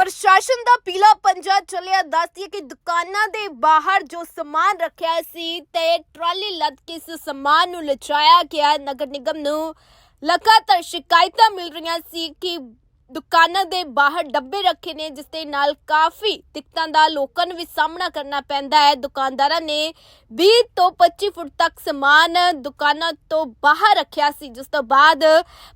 ਪ੍ਰਸ਼ਾਸਨ ਦਾ ਪੀਲਾ ਪੰਜਾ ਚੱਲਿਆ। ਦੱਸਦੀ ਹੈ ਕਿ ਦੁਕਾਨਾਂ ਦੇ ਬਾਹਰ ਜੋ ਸਮਾਨ ਰੱਖਿਆ ਸੀ ਤੇ ਟਰਾਲੀ ਲੱਦ ਕੇ ਇਸ ਸਮਾਨ ਨੂੰ ਲਚਾਇਆ ਗਿਆ। ਨਗਰ ਨਿਗਮ ਨੂੰ ਲਗਾਤਾਰ ਸ਼ਿਕਾਇਤਾਂ ਮਿਲ ਰਹੀਆਂ ਸੀ ਕਿ ਦੁਕਾਨਾਂ ਦੇ ਬਾਹਰ ਡੱਬੇ ਰੱਖੇ ਨੇ, ਜਿਸ ਦੇ ਨਾਲ ਕਾਫੀ ਦਿੱਕਤਾਂ ਦਾ ਲੋਕਾਂ ਨੂੰ ਵੀ ਸਾਹਮਣਾ ਕਰਨਾ ਪੈਂਦਾ ਹੈ। ਦੁਕਾਨਦਾਰਾਂ ਨੇ 20 ਤੋਂ 25 ਫੁੱਟ ਤੱਕ ਸਮਾਨ ਦੁਕਾਨਾਂ ਤੋਂ ਬਾਹਰ ਰੱਖਿਆ ਸੀ, ਜਿਸ ਤੋਂ ਬਾਅਦ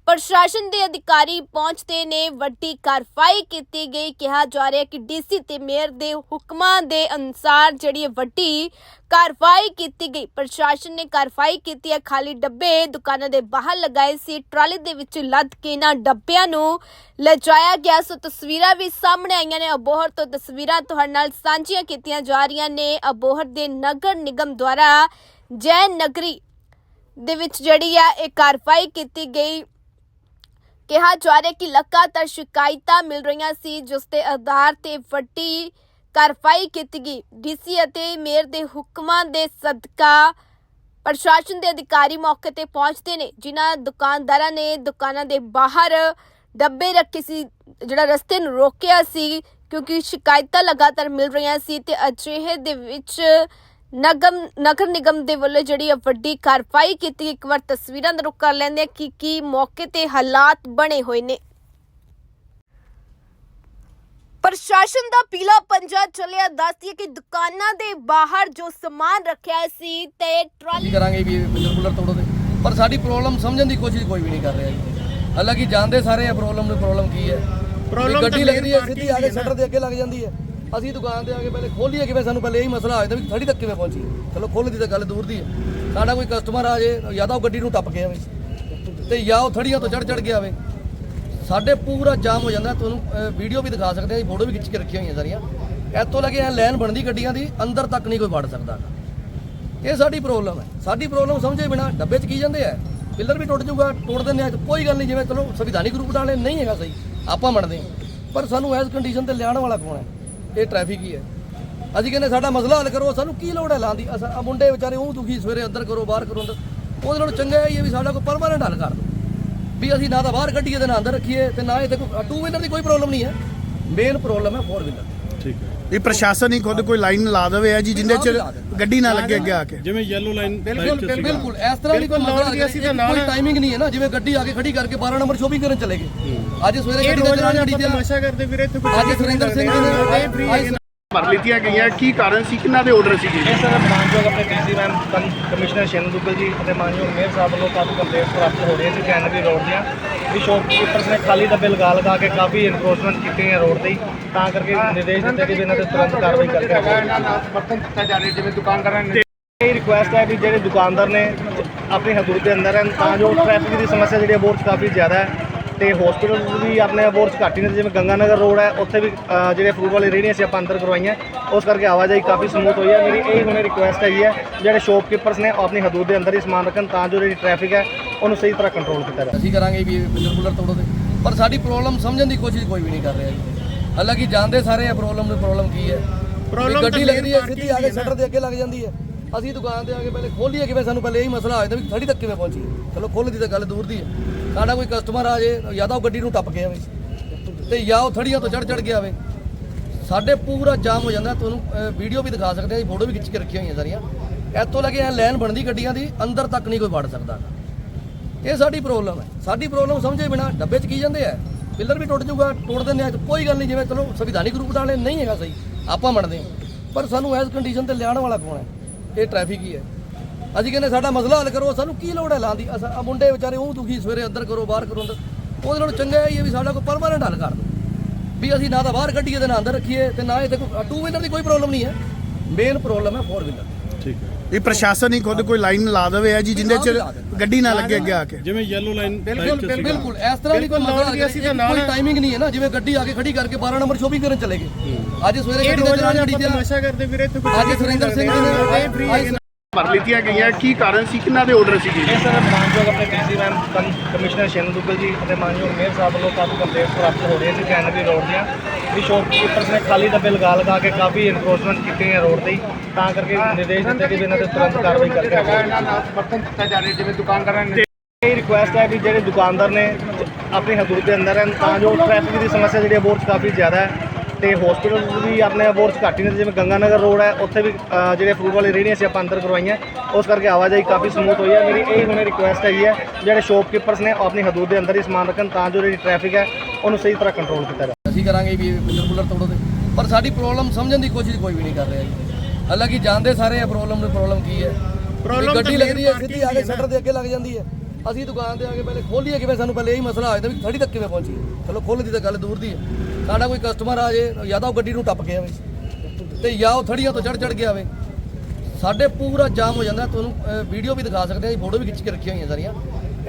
ਪ੍ਰਸ਼ਾਸਨ ਦੇ ਅਧਿਕਾਰੀ ਪਹੁੰਚਦੇ ਨੇ। ਵੱਡੀ ਕਾਰਵਾਈ ਕੀਤੀ ਗਈ। ਕਿਹਾ ਜਾ ਰਿਹਾ ਹੈ ਕਿ ਡੀਸੀ ਤੇ ਮੇਅਰ ਦੇ ਹੁਕਮਾਂ ਦੇ ਅਨੁਸਾਰ ਜਿਹੜੀ ਵੱਡੀ ਕਾਰਵਾਈ ਕੀਤੀ ਗਈ। ਪ੍ਰਸ਼ਾਸਨ ਨੇ ਕਾਰਵਾਈ ਕੀਤੀ ਹੈ। ਖਾਲੀ ਡੱਬੇ ਦੁਕਾਨਾਂ ਦੇ ਬਾਹਰ ਲਗਾਏ ਸੀ। ਟਰਾਲੀ ਦੇ ਵਿੱਚ ਲੱਦ ਕੇ ਇਹਨਾਂ ਡੱਬਿਆਂ ਨੂੰ ਲਿਜਾਇਆ ਗਿਆ। ਸੋ ਤਸਵੀਰਾਂ ਵੀ ਸਾਹਮਣੇ ਆਈਆਂ ਨੇ। ਅਬੋਹਰ ਤੋਂ ਤਸਵੀਰਾਂ ਤੁਹਾਡੇ ਨਾਲ ਸਾਂਝੀਆਂ ਕੀਤੀਆਂ ਜਾ ਰਹੀਆਂ ਨੇ। ਅਬੋਹਰ ਦੇ ਨਗਰ ਨਿਗਮ ਦੁਆਰਾ ਜੈਨ ਨਗਰੀ ਦੇ ਵਿੱਚ ਜਿਹੜੀ ਆ, ਇਹ ਕਾਰਵਾਈ ਕੀਤੀ ਗਈ। ਕਿਹਾ ਜਾ ਰਿਹਾ ਕਿ ਲਗਾਤਾਰ ਸ਼ਿਕਾਇਤਾਂ ਮਿਲ ਰਹੀਆਂ ਸੀ, ਜਿਸ ਦੇ ਆਧਾਰ ਤੇ ਵੱਡੀ ਕਾਰਵਾਈ ਕੀਤੀ ਗਈ। ਡੀਸੀ ਅਤੇ ਮੇਅਰ ਦੇ ਹੁਕਮਾਂ ਦੇ ਸਦਕਾ ਪ੍ਰਸ਼ਾਸਨ ਦੇ ਅਧਿਕਾਰੀ ਮੌਕੇ ਤੇ ਪਹੁੰਚਦੇ ਨੇ, ਜਿਨ੍ਹਾਂ ਦੁਕਾਨਦਾਰਾਂ ਨੇ ਦੁਕਾਨਾਂ ਦੇ ਬਾਹਰ ਡੱਬੇ ਰੱਖੇ ਸੀ, ਜਿਹੜਾ ਰਸਤੇ ਨੂੰ ਰੋਕਿਆ ਸੀ, ਕਿਉਂਕਿ ਸ਼ਿਕਾਇਤਾਂ ਲਗਾਤਾਰ ਮਿਲ ਰਹੀਆਂ ਸੀ ਤੇ ਅਜਿਹੇ ਦੇ ਵਿੱਚ ਨਗਮ, ਨਗਰ ਨਿਗਮ ਦੇ ਵੱਲੋਂ ਜਿਹੜੀ ਇਹ ਵੱਡੀ ਕਾਰਵਾਈ ਕੀਤੀ ਇੱਕ ਵਾਰ ਤਸਵੀਰਾਂ ਦਾ ਰੁਖ ਕਰ ਲੈਂਦੇ ਆ ਕਿ ਕੀ ਮੌਕੇ ਤੇ ਹਾਲਾਤ ਬਣੇ ਹੋਏ ਨੇ। ਪ੍ਰਸ਼ਾਸਨ ਦਾ ਪੀਲਾ ਪੰਜਾ ਚੱਲਿਆ। ਦੱਸਦੀ ਹੈ ਕਿ ਦੁਕਾਨਾਂ ਦੇ ਬਾਹਰ ਜੋ ਸਮਾਨ ਰੱਖਿਆ ਸੀ ਤੇ ਟਰਾਲੀ ਕਰਾਂਗੇ ਵੀ ਬੁਲਰ ਤੋੜੋ ਦੇ ਪਰ ਸਾਡੀ ਪ੍ਰੋਬਲਮ ਸਮਝਣ ਦੀ ਕੋਸ਼ਿਸ਼ ਕੋਈ ਵੀ ਨਹੀਂ ਕਰ ਰਿਹਾ ਜੀ। ਹਾਲਾਂਕਿ ਜਾਣਦੇ ਸਾਰੇ ਆ ਪ੍ਰੋਬਲਮ ਨੂੰ ਪ੍ਰੋਬਲਮ ਕੀ ਹੈ। Problem ਗੱਡੀ ਤਾਂ ਲੱਗਦੀ ਹੈ ਸਿੱਧੀ ਆ ਕੇ ਸ਼ਟਰ ਦੇ ਅੱਗੇ ਲੱਗ ਜਾਂਦੀ ਹੈ। ਅਸੀਂ ਦੁਕਾਨ ਤੇ ਆ ਕੇ ਪਹਿਲੇ ਖੋਲੀਏ ਕਿਵੇਂ ਸਾਨੂੰ ਪਹਿਲੇ ਇਹੀ ਮਸਲਾ ਆਇਆ ਤਾਂ ਵੀ ਥੜੀ ਤੱਕ ਕਿਵੇਂ ਪਹੁੰਚੀ ਚਲੋ ਖੋਲ੍ਹ ਦੀ ਤਾਂ ਗੱਲ ਦੂਰ ਦੀ ਹੈ। ਸਾਡਾ ਕੋਈ ਕਸਟਮਰ ਆ ਜੇ ਜਾਂ ਤਾਂ ਉਹ ਗੱਡੀ ਨੂੰ ਟੱਪ ਕੇ ਆਵੇ। ਤੇ ਜਾਂ ਉਹ ਥੜੀਆਂ ਤੋਂ ਚੜ ਚੜ ਕੇ ਆਵੇ। ਸਾਡੇ ਪੂਰਾ ਜਾਮ ਹੋ ਜਾਂਦਾ, ਤੁਹਾਨੂੰ ਵੀਡੀਓ ਵੀ ਦਿਖਾ ਸਕਦੇ ਹਾਂ ਫੋਟੋ ਵੀ ਖਿੱਚ ਕੇ ਰੱਖੀਆਂ ਹੋਈਆਂ ਸਾਰੀਆਂ। ਇੱਥੋਂ ਲੱਗੇ ਐ ਲਾਈਨ ਬਣਦੀ ਗੱਡੀਆਂ ਦੀ, ਅੰਦਰ ਤੱਕ ਨਹੀਂ ਕੋਈ ਵੜ ਸਕਦਾ। ਇਹ ਸਾਡੀ ਪ੍ਰੋਬਲਮ ਹੈ। ਸਾਡੀ ਪ੍ਰੋਬਲਮ ਸਮਝੇ ਬਿਨਾ ਡੱਬੇ 'ਚ ਕੀ ਜਾਂਦੇ ਆ? ਪਿੱਲਰ ਵੀ ਟੁੱਟ ਜਾਊਗਾ, ਤੋੜ ਦਿੰਦੇ ਆ, ਕੋਈ ਗੱਲ ਨਹੀਂ, ਜਿਵੇਂ ਚਲੋ ਸੰਵਿਧਾਨਿਕ ਰੂਪ ਨਾਲ ਨਹੀਂ ਹੈਗਾ ਸਹੀ, ਆਪਾਂ ਮੰਨਦੇ ਹਾਂ। ਪਰ ਸਾਨੂੰ ਐਸ ਕੰਡੀਸ਼ਨ ਤੇ ਲਿਆਉਣ ਵਾਲਾ ਕੌਣ ਹੈ? ਇਹ ਟ੍ਰੈਫਿਕ ਹੀ ਹੈ। ਅਸੀਂ ਕਹਿੰਦੇ ਸਾਡਾ ਮਸਲਾ ਹੱਲ ਕਰੋ, ਸਾਨੂੰ ਕੀ ਲੋੜ ਹੈ ਲਾਉਣ ਦੀ? ਅਸਾਂ- ਮੁੰਡੇ ਵਿਚਾਰੇ ਉਹ ਦੁਖੀ, ਸਵੇਰੇ ਅੰਦਰ ਕਰੋ, ਬਾਹਰ ਕਰੋ, ਅੰਦਰ। ਉਹਦੇ ਨਾਲੋਂ ਚੰਗਾ ਇਹ ਹੈ ਵੀ ਸਾਡਾ ਕੋਈ ਪਰਮਾਨੈਂਟ ਹੱਲ ਕਰ ਵੀ ਅਸੀਂ ਨਾ ਤਾਂ ਬਾਹਰ ਕੱਢੀਏ ਤੇ ਨਾ ਅੰਦਰ ਰੱਖੀਏ ਤੇ ਨਾ ਇਹ ਕੋਈ ਟੂ ਵੀਲਰ ਦੀ ਕੋਈ ਪ੍ਰੋਬਲਮ ਨਹੀਂ ਹੈ। ਮੇਨ ਪ੍ਰੋਬਲਮ ਹੈ ਫੋਰ ਵੀਲਰ ਠੀਕ ਹੈ। ਇਹ ਪ੍ਰਸ਼ਾਸਨ ਹੀ ਖੁਦ ਕੋਈ ਲਾਈਨ ਲਾ ਦੇਵੇ ਆ ਜੀ ਜਿੰਦੇ ਚ ਗੱਡੀ ਨਾ ਲੱਗੇ ਅੱਗੇ ਆ ਕੇ। ਜਿਵੇਂ ਯੈਲੋ ਲਾਈਨ ਬਿਲਕੁਲ ਬਿਲ- ਬਿਲਕੁਲ ਇਸ ਤਰ੍ਹਾਂ ਦੀ ਕੋਈ ਮਸਲਾ ਨਹੀਂ ਕੋਈ ਟਾਈਮਿੰਗ ਨਹੀਂ ਹੈ ਨਾ। ਜਿਵੇਂ ਗੱਡੀ ਆ ਕੇ ਖੜੀ ਕਰਕੇ 12 ਨੰਬਰ ਸ਼ੋਪਿੰਗ ਕਰਨ ਚਲੇ ਗਏ। ਅੱਜ ਸਵੇਰੇ ਗੱਡੀ ਦੇ ਚਲਾਨ ਗੱਡੀ ਤੇ ਤਮਾਸ਼ਾ ਕਰਦੇ ਵੀਰੇ ਇੱਥੇ ਅੱਜ ਸੁਰਿੰਦਰ ਸਿੰਘ ਜੀ ਨੇ। ਭਰ ਲਿੱਤੀਆਂ ਗਈਆਂ। ਕੀ ਕਾਰਨ ਸੀ? ਕਿੰਨਾ ਦੇ ਆਰਡਰ ਸੀਗੇ ਇਹ ਸਰ ਮਾਨਯੋਗ ਆਪਣੇ DC ma'am com- commissioner Shain Duggal ji ਅਤੇ ਮਾਨਯੋਗ ਮੇਅਰ ਸਾਹਿਬ ਵੱਲੋਂ ਕਾਫੀ ਕੰਪਲੇਂਟਸ ਪ੍ਰਾਪਤ ਹੋ ਰਹੀਆਂ ਸੀ ਕੈਨਰੀ ਰੋਡ ਦੀਆਂ। ਵੀ ਸ਼ੌਪਕੀਪਰਸ ਨੇ ਖਾਲੀ ਡੱਬੇ ਲਗਾ ਲਗਾ ਕੇ ਕਾਫੀ ਇਨਕਰੋਚਮੈਂਟ ਕੀਤੇ ਹੈ ਰੋਡ ਹੀ। ਤਾਂ ਕਰਕੇ ਨਿਰਦੇਸ਼ ਦਿੱਤੇ ਕਿ ਵੀ ਇਹਨਾਂ ਤੇ ਤੁਰੰਤ ਕਾਰਵਾਈ ਕਰਕੇ ਸਮਰਥਨ ਕੀਤਾ ਜਾ ਰਿਹਾ ਜਿਵੇਂ ਦੁਕਾਨਦਾਰਾਂ ਨੇ ਇਹ ਰਿਕੁਐਸਟ ਹੈ ਵੀ ਜਿਹੜੇ ਦੁਕਾਨਦਾਰ ਨੇ ਆਪਣੀ ਹਦੂਦ ਦੇ ਅੰਦਰ ਹਨ ਤਾਂ ਜੋ ਟ੍ਰੈਫਿਕ ਦੀ ਸਮੱਸਿਆ ਜਿਹੜੀ ਅਬੋਰ 'ਚ ਕਾਫੀ ਜ਼ਿਆਦਾ ਹੈ। ਤੇ ਹਸਪੀਟਲ ਵੀ ਆਪਣੇ ਅਬੋਰ 'ਚ ਘੱਟ ਹੀ ਨੇ ਜਿਵੇਂ ਗੰਗਾਨਗਰ ਰੋਡ ਹੈ ਉੱਥੇ ਵੀ ਅ, ਜਿਹੜੇ ਫਰੂਟ ਵਾਲੀ ਰੇਹੜੀਆਂ ਸੀ ਆਪਾਂ ਅੰਦਰ ਕਰਵਾਈਆਂ। ਉਸ ਕਰਕੇ ਆਵਾਜਾਈ ਕਾਫੀ ਸਮੂਥ ਹੋਈ ਹੈ। ਮੇਰੀ ਇਹ ਹੁਣੇ ਰਿਕੁਐਸਟ ਹੈਗੀ ਹੈ ਜਿਹੜੇ ਸ਼ੌਪਕੀਪਰਸ ਨੇ ਉਹ ਆਪਣੀ ਹਦੂਦ ਦੇ ਅੰਦਰ ਹੀ ਸਮਾਨ ਰੱਖਣ ਤਾਂ ਜੋ ਜਿਹੜੀ ਟ੍ਰੈਫਿਕ ਹੈ ਉਹਨੂੰ ਸਹੀ ਤਰ੍ਹਾਂ ਕੰਟਰੋਲ ਕੀਤਾ ਜਾਵੇ। ਅਸੀਂ ਕਰਾਂਗੇ ਵੀ ਬਿਲਰ ਬੁਲਰ ਤੋੜੋ ਦੇ ਪਰ ਸਾਡੀ ਪ੍ਰੋਬਲਮ ਸਮਝਣ ਦੀ ਕੋਸ਼ਿਸ਼ ਕੋਈ ਵੀ ਨਹੀਂ ਕਰ ਰਿਹਾ ਜੀ। ਹਾਲਾਂਕਿ ਜਾਣਦੇ ਸਾਰੇ ਆ ਪ੍ਰੋਬਲਮ ਨੂੰ ਪ੍ਰੋਬਲਮ ਕੀ ਹੈ। Problem ਗੱਡੀ ਲੱਗਦੀ ਹੈ ਸਿੱਧੀ ਆ ਕੇ ਸ਼ਟਰ ਦੇ ਅੱਗੇ ਲੱਗ ਜਾਂਦੀ ਹੈ। ਅਸੀਂ ਦੁਕਾਨ ਤੇ ਆ ਕੇ ਪਹਿਲੇ ਖੋਲੀਏ ਕਿਵੇਂ ਸਾਨੂੰ ਪਹਿਲੇ ਇਹੀ ਮਸਲਾ ਆਇਆ ਤਾਂ ਵੀ ਥੜੀ ਤੱਕ ਕਿਵੇਂ ਪਹੁੰਚੀ? ਚਲੋ ਖੋਲ੍ਹ ਦੀ ਤਾਂ ਗੱਲ ਦੂਰ ਦੀ ਹੈ। ਸਾਡਾ ਕੋਈ ਕਸਟਮਰ ਆ ਜੇ, ਜਾਂ ਤਾਂ ਉਹ ਗੱਡੀ ਨੂੰ ਟੱਪ ਕੇ ਆਵੇ। ਤੇ ਜਾਂ ਉਹ ਥੜੀਆਂ ਤੋਂ ਚੜ ਚੜ ਕੇ ਆਵੇ। ਸਾਡੇ ਪੂਰਾ ਜਾਮ ਹੋ ਜਾਂਦਾ, ਤੁਹਾਨੂੰ ਵੀਡੀਓ ਵੀ ਦਿਖਾ ਸਕਦੇ ਹਾਂ ਫੋਟੋ ਵੀ ਖਿੱਚ ਕੇ ਰੱਖੀਆਂ ਹੋਈਆਂ ਸਾਰੀਆਂ। ਇੱਥੋਂ ਲੱਗੇ ਐ ਲਾਈਨ ਬਣਦੀ ਗੱਡੀਆਂ ਦੀ, ਅੰਦਰ ਤੱਕ ਨਹੀਂ ਕੋਈ ਵੜ ਸਕਦਾ। ਇਹ ਸਾਡੀ ਪ੍ਰੋਬਲਮ ਹੈ। ਸਾਡੀ ਪ੍ਰੋਬਲਮ ਸਮਝੇ ਬਿਨਾ ਡੱਬੇ 'ਚ ਕੀ ਜਾਂਦੇ ਆ? ਪਿੱਲਰ ਵੀ ਟੁੱਟ ਜਾਊਗਾ, ਤੋੜ ਦਿੰਦੇ ਆ, ਕੋਈ ਗੱਲ ਨਹੀਂ, ਜਿਵੇਂ ਚਲੋ ਸੰਵਿਧਾਨਿਕ ਰੂਪ ਨਾਲ ਨਹੀਂ ਹੈਗਾ ਸਹੀ, ਆਪਾਂ ਮੰਨਦੇ ਹਾਂ। ਪਰ ਸਾਨੂੰ ਐਸ ਕੰਡੀਸ਼ਨ ਤੇ ਲਿਆਉਣ ਵਾਲਾ ਕੌਣ ਹੈ? ਇਹ ਟ੍ਰੈਫਿਕ ਹੀ ਹੈ। ਅਸੀਂ ਕਹਿੰਦੇ ਸਾਡਾ ਮਸਲਾ ਹੱਲ ਕਰੋ ਸਾਨੂੰ ਕੀ ਲੋੜ ਹੈ ਲਾਉਣ ਦੀ? ਅਸਾਂ- ਆਹ ਮੁੰਡੇ ਵਿਚਾਰੇ ਉਹ ਦੁਖੀ ਸਵੇਰੇ ਅੰਦਰ ਕਰੋ ਬਾਹਰ ਕਰੋ ਅੰਦਰ। ਉਹਦੇ ਨਾਲੋਂ ਚੰਗਾ ਇਹ ਹੈ ਵੀ ਸਾਡਾ ਕੋਈ ਪਰਮਾਨੈਂਟ ਹੱਲ ਕਰ ਦਿਓ। ਵੀ ਅਸੀਂ ਨਾ ਤਾਂ ਬਾਹਰ ਕੱਢੀਏ ਤੇ ਨਾ ਅੰਦਰ ਰੱਖੀਏ ਤੇ ਨਾ ਇਹ ਕੋਈ ਟੂ ਵੀਲਰ ਦੀ ਕੋਈ ਪ੍ਰੋਬਲਮ ਨਹੀਂ ਹੈ। ਮੇਨ ਪ੍ਰੋਬਲਮ ਹੈ ਫੋਰ ਵੀਲਰ ਠੀਕ ਹੈ। ਇਹ ਪ੍ਰਸ਼ਾਸਨ ਹੀ ਖੁਦ ਕੋਈ ਲਾਈਨ ਲਾ ਦੇਵੇ ਆ ਜੀ ਜਿੰਦੇ ਚ ਗੱਡੀ ਨਾ ਲੱਗੇ ਅੱਗੇ ਆ ਕੇ। ਜਿਵੇਂ ਯੈਲੋ ਲਾਈਨ ਬਿਲਕੁਲ ਬਿਲ- ਬਿਲਕੁਲ। ਇਸ ਤਰ੍ਹਾਂ ਦੀ ਕੋਈ ਮਸਲਾ ਨਹੀਂ ਕੋਈ ਟਾਈਮਿੰਗ ਨਹੀਂ ਹੈ ਨਾ। ਜਿਵੇਂ ਗੱਡੀ ਆ ਕੇ ਖੜੀ ਕਰਕੇ 12 ਨੰਬਰ ਸ਼ੋਪਿੰਗ ਕਰਨ ਚਲੇ ਗਏ। ਅੱਜ ਸਵੇਰੇ ਗੱਡੀ ਦੇ ਚਲਾਨ ਗੱਡੀ ਤੇ ਤਮਾਸ਼ਾ ਕਰਦੇ ਵੀਰੇ ਇੱਥੇ ਅੱਜ ਸੁਰਿੰਦਰ ਸਿੰਘ ਜੀ ਨੇ ਭਰ ਲਿੱਤੀਆਂ ਗਈਆਂ। ਕੀ ਕਾਰਨ ਸੀ? ਕਿੰਨਾ ਦੇ ਆਰਡਰ ਸੀਗੇ ਇਹ ਸਰ ਮਾਨਯੋਗ ਆਪਣੇ DC ma'am com- commissioner Shain Duggal ji ਅਤੇ ਮਾਨਯੋਗ ਮੇਅਰ ਸਾਹਿਬ ਵੱਲੋਂ ਕਾਫੀ ਕੰਪਲੇਂਟਸ ਪ੍ਰਾਪਤ ਹੋ ਰਹੀਆਂ ਸੀ ਕੈਨਰੀ ਰੋਡ ਦੀਆਂ। ਵੀ ਸ਼ੌਪਕੀਪਰਸ ਨੇ ਖਾਲੀ ਡੱਬੇ ਲਗਾ ਲਗਾ ਕੇ ਕਾਫੀ ਇਨਕਰੋਚਮੈਂਟ ਕੀਤੇ ਹੈ ਰੋਡ ਤੇ ਹੀ। ਤਾਂ ਕਰਕੇ ਨਿਰਦੇਸ਼ ਦਿੱਤੇ ਕਿ ਵੀ ਇਹਨਾਂ ਤੇ ਤੁਰੰਤ ਕਾਰਵਾਈ ਕਰਕੇ ਸਮਰਥਨ ਕੀਤਾ ਜਾ ਰਿਹਾ ਜਿਵੇਂ ਦੁਕਾਨਦਾਰਾਂ ਨੇ ਇਹ ਰਿਕੁਐਸਟ ਹੈ ਵੀ ਜਿਹੜੇ ਦੁਕਾਨਦਾਰ ਨੇ ਆਪਣੀ ਹਦੂਦ ਦੇ ਅੰਦਰ ਹਨ ਤਾਂ ਜੋ ਟ੍ਰੈਫਿਕ ਦੀ ਸਮੱਸਿਆ ਜਿਹੜੀ ਅਬੋਰ 'ਚ ਕਾਫੀ ਜ਼ਿਆਦਾ ਹੈ। ਤੇ ਹਸਪੀਟਲ ਵੀ ਆਪਣੇ ਅਬੋਰ 'ਚ ਘੱਟ ਹੀ ਨੇ ਜਿਵੇਂ ਗੰਗਾਨਗਰ ਰੋਡ ਹੈ ਉੱਥੇ ਵੀ ਅ, ਜਿਹੜੇ ਫਰੂਟ ਵਾਲੀ ਰੇਹੜੀਆਂ ਸੀ ਆਪਾਂ ਅੰਦਰ ਕਰਵਾਈਆਂ। ਉਸ ਕਰਕੇ ਆਵਾਜਾਈ ਕਾਫੀ ਸਮੂਥ ਹੋਈ ਹੈ। ਮੇਰੀ ਇਹ ਹੁਣੇ ਰਿਕੁਐਸਟ ਹੈਗੀ ਹੈ ਜਿਹੜੇ ਸ਼ੋਪਕੀਪਰਸ ਨੇ ਉਹ ਆਪਣੀ ਹਦੂਦ ਦੇ ਅੰਦਰ ਹੀ ਸਮਾਨ ਰੱਖਣ ਤਾਂ ਜੋ ਜਿਹੜੀ ਟ੍ਰੈਫਿਕ ਹੈ ਉਹਨੂੰ ਸਹੀ ਤਰ੍ਹਾਂ ਕੰਟਰੋਲ ਕੀਤਾ ਜਾਵੇ। ਅਸੀਂ ਕਰਾਂਗੇ ਵੀ ਬਿਲਰ ਬੁਲਰ ਤੋੜੋ ਤੇ। ਪਰ ਸਾਡੀ ਪ੍ਰੋਬਲਮ ਸਮਝਣ ਦੀ ਕੋਸ਼ਿਸ਼ ਕੋਈ ਵੀ ਨਹੀਂ ਕਰ ਰਿਹਾ ਜੀ। ਹਾਲਾਂਕਿ ਜਾਣਦੇ ਸਾਰੇ ਆ ਪ੍ਰੋਬਲਮ ਨੂੰ ਪ੍ਰੋਬਲਮ ਕੀ ਹੈ। Problem ਗੱਡੀ ਲੱਗਦੀ ਹੈ ਸਿੱਧੀ ਆ ਕੇ ਸ਼ਟਰ ਦੇ ਅੱਗੇ ਲੱਗ ਜਾਂਦੀ ਹੈ। ਅਸੀਂ ਦੁਕਾਨ ਤੇ ਆ ਕੇ ਪਹਿਲੇ ਖੋਲੀਏ ਕਿਵੇਂ ਸਾਨੂੰ ਪਹਿਲੇ ਇਹੀ ਮਸਲਾ ਆ ਜਾਂਦਾ ਵੀ ਥੜੀ ਤੱਕ ਕਿਵੇਂ ਪਹੁੰਚੀ ਚਲੋ ਖੋਲ੍ਹ ਦੀ ਤਾਂ ਗੱਲ ਦੂਰ ਦੀ ਹੈ। ਸਾਡਾ ਕੋਈ ਕਸਟਮਰ ਆ ਜੇ, ਜਾਂ ਤਾਂ ਉਹ ਗੱਡੀ ਨੂੰ ਟੱਪ ਕੇ ਆਵੇ ਤੇ ਜਾਂ ਉਹ ਥੜੀਆਂ ਤੋਂ ਚੜ ਚੜ ਕੇ ਆਵੇ। ਸਾਡੇ ਪੂਰਾ ਜਾਮ ਹੋ ਜਾਂਦਾ। ਤੁਹਾਨੂੰ ਵੀਡੀਓ ਵੀ ਦਿਖਾ ਸਕਦੇ ਹਾਂ ਫੋਟੋ ਵੀ ਖਿੱਚ ਕੇ ਰੱਖੀਆਂ ਹੋਈਆਂ ਸਾਰੀਆਂ।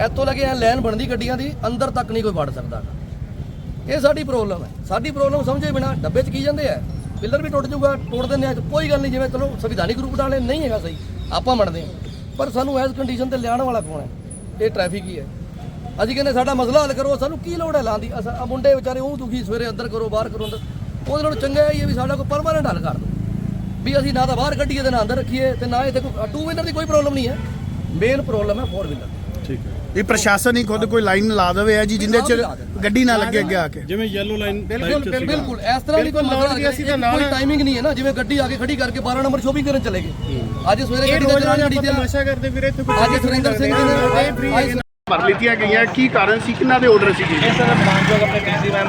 ਇੱਥੋਂ ਲੱਗੇ ਐ ਲਾਈਨ ਬਣਦੀ ਗੱਡੀਆਂ ਦੀ, ਅੰਦਰ ਤੱਕ ਨਹੀਂ ਕੋਈ ਵੜ ਸਕਦਾ। ਇਹ ਸਾਡੀ ਪ੍ਰੋਬਲਮ ਹੈ। ਸਾਡੀ ਪ੍ਰੋਬਲਮ ਸਮਝੇ ਬਿਨਾ ਡੱਬੇ 'ਚ ਕੀ ਜਾਂਦੇ ਆ? ਪਿੱਲਰ ਵੀ ਟੁੱਟ ਜਾਊਗਾ, ਤੋੜ ਦਿੰਦੇ ਆ ਕੋਈ ਗੱਲ ਨਹੀਂ, ਜਿਵੇਂ ਚਲੋ ਸੰਵਿਧਾਨਿਕ ਰੂਪ ਵਾਲੇ ਨਹੀਂ ਹੈਗਾ ਸਹੀ। ਆਪਾਂ ਮੰਨਦੇ ਹਾਂ। ਪਰ ਸਾਨੂੰ ਐਸ ਕੰਡੀਸ਼ਨ ਤੇ ਲਿਆਉਣ ਵਾਲਾ ਕੌਣ ਹੈ? ਇਹ ਟ੍ਰੈਫਿਕ ਹੀ ਹੈ। ਅਸੀਂ ਕਹਿੰਦੇ ਸਾਡਾ ਮਸਲਾ ਹੱਲ ਕਰੋ ਸਾਨੂੰ ਕੀ ਲੋੜ ਹੈ ਦੀ? ਅਸਾਂ ਆਹ ਮੁੰਡੇ ਵਿਚਾਰੇ ਉਹ ਦੁਖੀ ਸਵੇਰੇ ਅੰਦਰ ਕਰੋ ਬਾਹਰ ਕਰੋ ਅੰਦਰ। ਉਹਦੇ ਨਾਲੋਂ ਚੰਗਾ ਇਹ ਵੀ ਸਾਡਾ ਕੋਈ ਪਰਮਾਨੈਂਟ ਹੱਲ ਕਰ ਦਿਓ। ਵੀ ਅਸੀਂ ਨਾ ਤਾਂ ਬਾਹਰ ਕੱਢੀਏ ਤੇ ਨਾ ਅੰਦਰ ਰੱਖੀਏ ਤੇ ਨਾ ਇੱਥੇ ਕੋਈ ਟੂ ਵੀਲਰ ਦੀ ਕੋਈ ਪ੍ਰੋਬਲਮ ਨਹੀਂ ਹੈ। ਮੇਨ ਪ੍ਰੋਬਲਮ ਹੈ ਫੋਰ ਵੀਲਰ ਠੀਕ ਹੈ। ਇਹ ਪ੍ਰਸ਼ਾਸਨ ਹੀ ਖੁਦ ਕੋਈ ਲਾਈਨ ਲਾ ਦੇਵੇ ਹੈ ਜੀ ਜਿੰਦੇ ਚ ਗੱਡੀ ਨਾ ਲੱਗੇ ਅੱਗੇ ਆ ਕੇ। ਜਿਵੇਂ ਯੈਲੋ ਲਾਈਨ ਬਿਲਕੁਲ ਬਿਲਕੁਲ ਇਸ ਤਰ੍ਹਾਂ ਦੀ ਕੋਈ ਮਸਲਾ ਨਹੀਂ ਅਸੀਂ ਤਾਂ ਕੋਈ ਟਾਈਮਿੰਗ ਨਹੀਂ ਹੈ ਨਾ ਜਿਵੇਂ ਗੱਡੀ ਆ ਕੇ ਖੜੀ ਕਰਕੇ 12 ਨੰਬਰ ਸ਼ੋਪਿੰਗ ਕਰਨ ਚਲੇ ਗਏ। ਅੱਜ ਸਵੇਰੇ ਗੱਡੀ ਦਾ ਚਲਾਨ ਗੱਡੀ ਤੇ ਨਸ਼ਾ ਕਰਦੇ ਵੀਰੇ ਇੱਥੇ ਕੁਝ ਅੱਜ ਸੁਰਿੰਦਰ ਸਿੰਘ ਜੀ ਨੇ। ਭਰ ਲਿੱਤੀਆਂ ਗਈਆਂ ਕੀ ਕਾਰਨ ਸੀ ਕਿੰਨਾ ਦੇ ਆਰਡਰ ਸੀ ਜੀ ਇਹ ਸਰ ਮਾਨਯੋਗ ਆਪਣੇ DC ma'am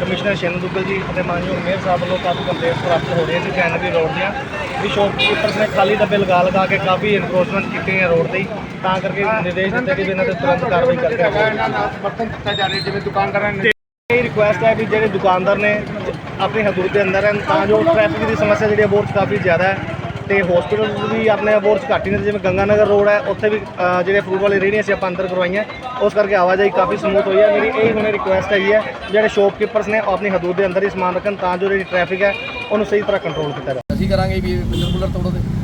commissioner Shain Duggal ji ਅਤੇ ਮਾਨਯੋਗ ਮੇਅਰ ਸਾਹਿਬ ਵੱਲੋਂ ਕਾਫੀ ਕੰਪਲੇਂਟਸ ਪ੍ਰਾਪਤ ਹੋ ਰਹੀਆਂ ਸੀ ਕੈਨਵੀ ਰੋਡ ਦੀਆਂ। ਵੀ ਸ਼ੌਪਕੀਪਰਸ ਨੇ ਖਾਲੀ ਡੱਬੇ ਲਗਾ ਲਗਾ ਕੇ ਕਾਫੀ ਇਨਕਰੋਚਮੈਂਟ ਕੀਤੀਆਂ ਹੈ ਰੋਡ ਤੇ ਹੀ। ਤਾਂ ਕਰਕੇ ਨਿਰਦੇਸ਼ ਦਿੱਤੇ ਕਿ ਵੀ ਇਹਨਾਂ ਤੇ ਤੁਰੰਤ ਕਾਰਵਾਈ ਕਰਕੇ ਬਰਤਨ ਦਿੱਤਾ ਜਾ ਰਿਹਾ ਜਿਵੇਂ ਦੁਕਾਨਦਾਰਾਂ ਨੇ ਇਹ ਰਿਕੁਐਸਟ ਹੈ ਵੀ ਜਿਹੜੇ ਦੁਕਾਨਦਾਰ ਨੇ ਆਪਣੀ ਹਦੂਦ ਦੇ ਅੰਦਰ ਹਨ ਤਾਂ ਜੋ ਟ੍ਰੈਫਿਕ ਦੀ ਸਮੱਸਿਆ ਜਿਹੜੀ ਅਬੋਰ 'ਚ ਕਾਫੀ ਜ਼ਿਆਦਾ ਹੈ। ਤੇ ਹਸਪੀਟਲ ਵੀ ਆਪਣੇ ਅਬੋਰ ਘੱਟ ਹੀ ਨੇ ਜਿਵੇਂ ਗੰਗਾ ਨਗਰ ਰੋਡ ਹੈ ਉੱਥੇ ਵੀ ਅ, ਜਿਹੜੇ ਫਰੂਟ ਵਾਲੀ ਰੇਹੜੀਆਂ ਸੀ ਆਪਾਂ ਅੰਦਰ ਕਰਵਾਈਆਂ। ਉਸ ਕਰਕੇ ਆਵਾਜਾਈ ਕਾਫੀ ਸਮੂਥ ਹੋਈ ਹੈ। ਮੇਰੀ ਇਹ ਹੁਣੇ ਰਿਕੁਐਸਟ ਹੈਗੀ ਹੈ ਜਿਹੜੇ ਸ਼ੋਪਕੀਪਰਸ ਨੇ ਉਹ ਆਪਣੀ ਹਦੂਦ ਦੇ ਅੰਦਰ ਹੀ ਸਮਾਨ ਰੱਖਣ ਤਾਂ ਜੋ ਜਿਹੜੀ ਟ੍ਰੈਫਿਕ ਹੈ ਉਹਨੂੰ ਸਹੀ ਤਰ੍ਹਾਂ ਕੰਟਰੋਲ ਕੀਤਾ ਜਾਵੇ। ਅਸੀਂ ਕਰਾਂਗੇ ਵੀ ਬਿਲਰ ਬੁਲਰ ਤੋੜੋ ਤੇ।